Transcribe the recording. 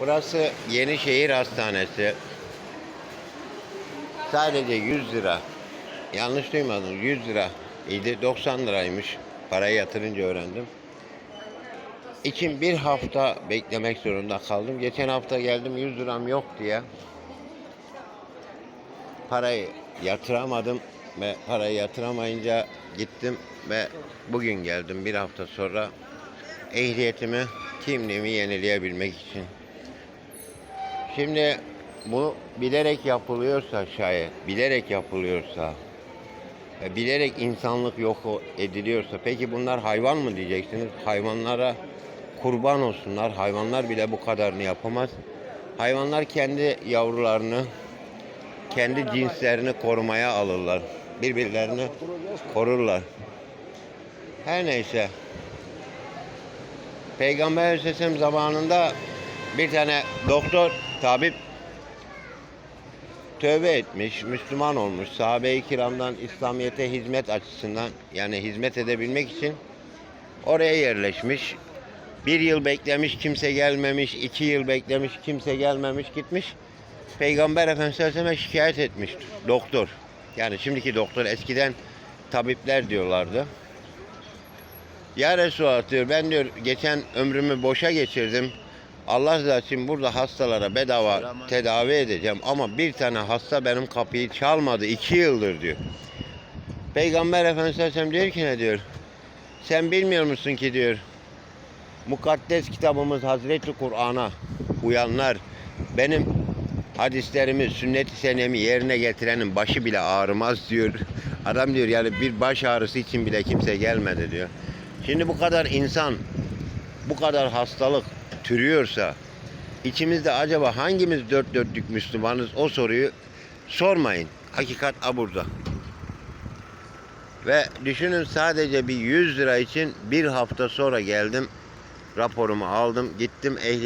Burası Yenişehir Hastanesi. Sadece 100 lira. Yanlış duymadınız 100 lira idi. 90 liraymış. Parayı yatırınca öğrendim. İçin bir hafta beklemek zorunda kaldım. Geçen hafta geldim 100 liram yok diye. Parayı yatıramadım ve parayı yatıramayınca gittim ve bugün geldim bir hafta sonra ehliyetimi, kimliğimi yenileyebilmek için. Şimdi bu bilerek yapılıyorsa şayet, bilerek yapılıyorsa, bilerek insanlık yok ediliyorsa, peki bunlar hayvan mı diyeceksiniz? Hayvanlara kurban olsunlar. Hayvanlar bile bu kadarını yapamaz. Hayvanlar kendi yavrularını, kendi cinslerini korumaya alırlar. Birbirlerini korurlar. Her neyse. Peygamber Aleyhisselam zamanında bir tane doktor, tabip tövbe etmiş, Müslüman olmuş. Sahabe-i kiramdan İslamiyet'e hizmet açısından yani hizmet edebilmek için oraya yerleşmiş. Bir yıl beklemiş, kimse gelmemiş. iki yıl beklemiş, kimse gelmemiş, gitmiş. Peygamber Efendimiz Aleyhisselam'a şikayet etmiş doktor. Yani şimdiki doktor eskiden tabipler diyorlardı. Ya Resulallah diyor ben diyor geçen ömrümü boşa geçirdim. Allah rızası için burada hastalara bedava tedavi edeceğim ama bir tane hasta benim kapıyı çalmadı iki yıldır diyor. Peygamber Efendimiz Aleyhisselam diyor ki ne diyor? Sen bilmiyor musun ki diyor mukaddes kitabımız Hazreti Kur'an'a uyanlar benim hadislerimi, sünnet-i senemi yerine getirenin başı bile ağrımaz diyor. Adam diyor yani bir baş ağrısı için bile kimse gelmedi diyor. Şimdi bu kadar insan, bu kadar hastalık türüyorsa içimizde acaba hangimiz dört dörtlük Müslümanız o soruyu sormayın. Hakikat a burada. Ve düşünün sadece bir 100 lira için bir hafta sonra geldim. Raporumu aldım. Gittim ehliyet